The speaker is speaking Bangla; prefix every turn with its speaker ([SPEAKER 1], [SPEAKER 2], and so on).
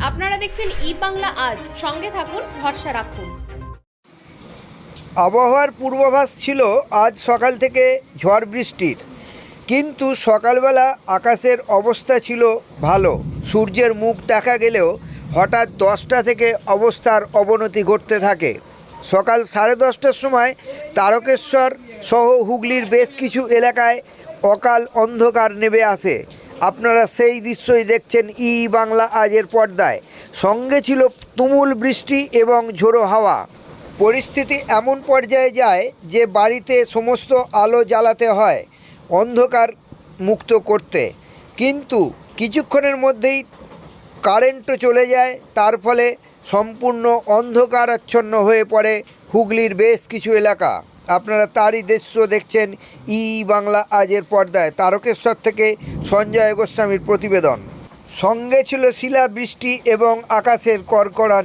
[SPEAKER 1] আপনারা দেখছেন ই বাংলা আজ। সঙ্গে থাকুন, ভরসা রাখুন।
[SPEAKER 2] আবহাওয়ার পূর্বাভাস ছিল আজ সকাল থেকে ঝড় বৃষ্টির। কিন্তু সকালবেলা আকাশের অবস্থা ছিল ভালো। সূর্যের মুখ দেখা গেলেও হঠাৎ দশটা থেকে অবস্থার অবনতি ঘটতে থাকে। সকাল সাড়ে দশটার সময় তারকেশ্বর সহ হুগলির বেশ কিছু এলাকায় অকাল অন্ধকার নেমে আসে। আপনারা সেই দৃশ্যই দেখছেন ই বাংলা আজের পর্দায়। সঙ্গে ছিল তুমুল বৃষ্টি এবং ঝোড়ো হাওয়া। পরিস্থিতি এমন পর্যায়ে যায় যে বাড়িতে সমস্ত আলো জ্বালাতে হয়, অন্ধকার মুক্ত করতে। কিন্তু কিছুক্ষণের মধ্যেই কারেন্টও চলে যায়, তার ফলে সম্পূর্ণ অন্ধকারাচ্ছন্ন হয়ে পড়ে হুগলির বেশ কিছু এলাকা। আপনারা তারই দৃশ্য দেখছেন ই বাংলা আজের পর্দায়, তারকেশ্বর থেকে সঞ্জয় গোস্বামীর প্রতিবেদন। সঙ্গে ছিল শিলা বৃষ্টি এবং আকাশের কড়কড়ানি।